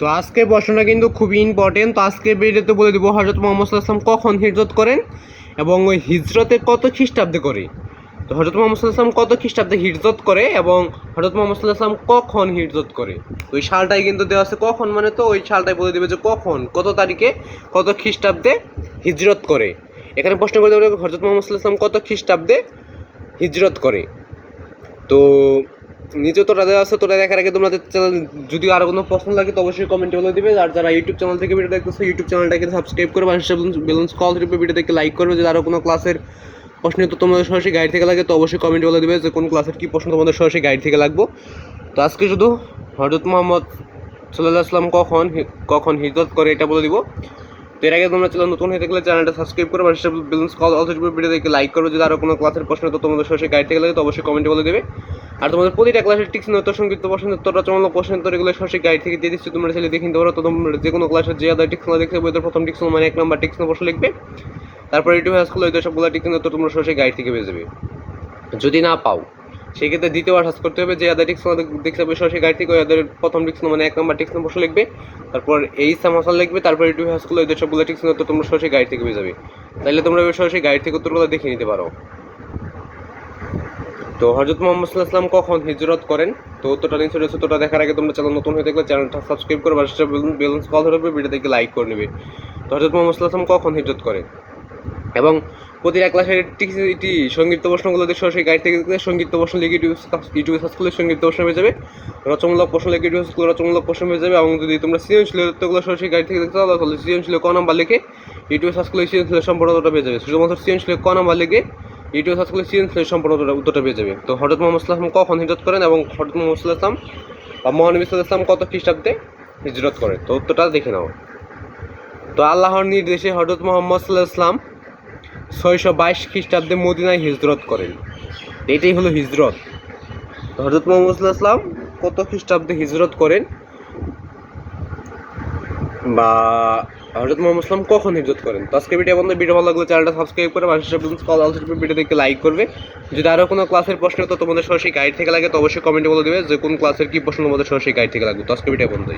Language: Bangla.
তো আজকে প্রশ্নটা কিন্তু খুবই ইম্পর্টেন্ট তো আজকে ভিডিওতে বলে দিব হজরত মোহাম্মদ সাল্লাহ আসলাম কখন হিজরত করেন এবং ওই হিজরতে কত খ্রিস্টাব্দে করে? তো হজরত মোহাম্মদ সাল্লাহ আসলাম কত খ্রিস্টাব্দে হিজরত করে এবং হজরত মোহাম্মদ আসলাম কখন হিজরত করে? ওই সালটাই কিন্তু দেওয়া আছে কখন মানে তো ওই সালটাই বলে দেবে যে কখন, কত তারিখে কত খ্রিস্টাব্দে হিজরত করে? এখানে প্রশ্ন করে দেবে হজরত মোহাম্মদ কত খ্রিস্টাব্দে হিজরত করে? তো নিচে তোরা দেওয়া আছে, তোরা দেখার আগে তোমাদের চ্যানেল যদি আরও কোনো প্রশ্ন লাগে তো অবশ্যই কমেন্টে বলে দিবে। আর যারা ইউটিউব চ্যানেল থেকে ভিডিও দেখতেছে ইউটিউব চ্যানেলটাকে সাবস্ক্রাইব করে মানুষের বেলুন্স কল রূপে ভিডিও দেখে লাইক করবে। যদি আরও কোনো ক্লাসের প্রশ্ন তো তোমাদের সরাসরি গাইড থেকে লাগে, তো অবশ্যই কমেন্টে বলে দিবে যে কোন ক্লাসের কী প্রশ্ন তোমাদের সরাসরি গাইড থেকে লাগবো। তো আজকে শুধু হজরত মোহাম্মদ সাল্লাহ আসলাম কখন কখন হিজরত করে এটা বলে দিব। তো এর আগে তোমরা চ্যানেল নতুন হয়ে থাকলে চ্যানেলটা সাবস্ক্রাইব করে মানুষের বেলুন্স কল অলসো দেখে লাইক করবে যদি আরও কোনো ক্লাসের প্রশ্ন তো তোমাদের সরাসরি গাইড থেকে লাগে, তো অবশ্যই কমেন্টে বলে দেবে। আর তোমাদের প্রতিটা ক্লাসের টিক্স উত্তর, সংক্ষিপ্ত প্রশ্ন উত্তর রচনামূলক প্রশ্ন এগুলো সরাসরি গাইড থেকে দিয়ে দিচ্ছি। তোমরা চাইলে দেখে নিতে পারো। তো তোমরা যে কোনো ক্লাসের যে আদার টিক্স দেখতে বইতে প্রথম টিক্স মানে এক নাম্বার টিক্স প্রশ্ন লিখবে। তারপর ইউটিউব হাসগুলো ওই সবগুলো টিক্স উত্তর তোমরা সরাসরি গাইড থেকে পেয়ে যাবে। যদি না পাও, সেক্ষেত্রে দ্বিতীয়বার সার্চ করতে হবে যে আদার টিক্স দেখতে হবে সরাসরি গাইড থেকে। ওই আদার প্রথম টিক্স মানে এক নাম্বার টিক্স প্রশ্ন লিখবে। তারপর এই সামাসাল লিখবে। তারপর ইউটিউব হাসগুলো ওই সবগুলো টিক্স উত্তর তোমরা সরাসরি গাইড থেকে পেয়ে যাবে। তাইলে তোমরা সরাসরি গাইড থেকে উত্তরগুলো দেখে নিতে পারো। তো হজরত মোহাম্মদ সাল্লাহ কখন হিজরত করেন? তো উত্তরটা নিচে রয়েছে, উত্তরটা দেখার আগে তোমরা চ্যানেল নতুন হয়ে থাকলে চ্যানেলটা সাবস্ক্রাইব করে বাসটা বেলুন্স কল ধরবে ভিডিওটাকে লাইক করে নেবে। তো হজরত মোহাম্মদ সাল্লাহ কখন হিজরত করেন? এবং প্রতিটা ক্লাসের এটি সংগীত প্রশ্নগুলো দিয়ে সরাসরি গাইড থেকে দেখলে সংগীত প্রশ্ন লিখে ইউটিউব সার্চ করলে সংগীত প্রশ্ন হয়ে যাবে, রচনামূলক প্রশ্ন লিখে ইউটিউব করলে প্রশ্ন হয়ে যাবে এবং যদি তোমরা সৃজনশীল উত্তরগুলো সরাসরি গাইড থেকে দেখতে তাহলে সৃজনশীল ক নাম্বার লিখে ইউটিউবে সার্চ করলে সৃজনশীল সম্পূর্ণটা পেয়ে যাবে। শুধুমাত্র সৃজনশীল ক নাম্বার লিখে ইউটিউব সার্চ করলে সৃজনশীল সম্পূর্ণ উত্তরটা পেয়ে যাবে। তো হঠাৎ মোহাম্মদ সাল্লাম কখন হিজরত করেন এবং হঠাৎ মোহাম্মদ আসলাম বা মহানবী আসলাম কত খ্রিস্টাব্দে হিজরত করে তো উত্তরটা দেখে নাও। তো আল্লাহর নির্দেশে হজরত মোহাম্মদ সাল্লাহ আসলাম ছয়শো বাইশ খ্রিস্টাব্দে মদিনায় হিজরত করেন। এটাই হলো হিজরত। হজরত মোহাম্মদ আসলাম কত খ্রিস্টাব্দে হিজরত করেন? বা হজরত মোহাম্মদ ইসলাম কখন হিজরত করেন? তো আজকে ভিডিও বন্ধু ভিডিও ভালো লাগলে চ্যানেলটা সাবস্ক্রাইব করে পাশে কল ভিডিও দেখে লাইক করবে। যদি আরও কোনো ক্লাসের প্রশ্ন তো তোমাদের সরাসরি গাইড থেকে লাগে, তো অবশ্যই কমেন্টে বলে দেবে যে কোন ক্লাসের কি প্রশ্ন তোমাদের সরাসরি গাইড থেকে লাগবে। তো আজকে ভিডিও বন্ধু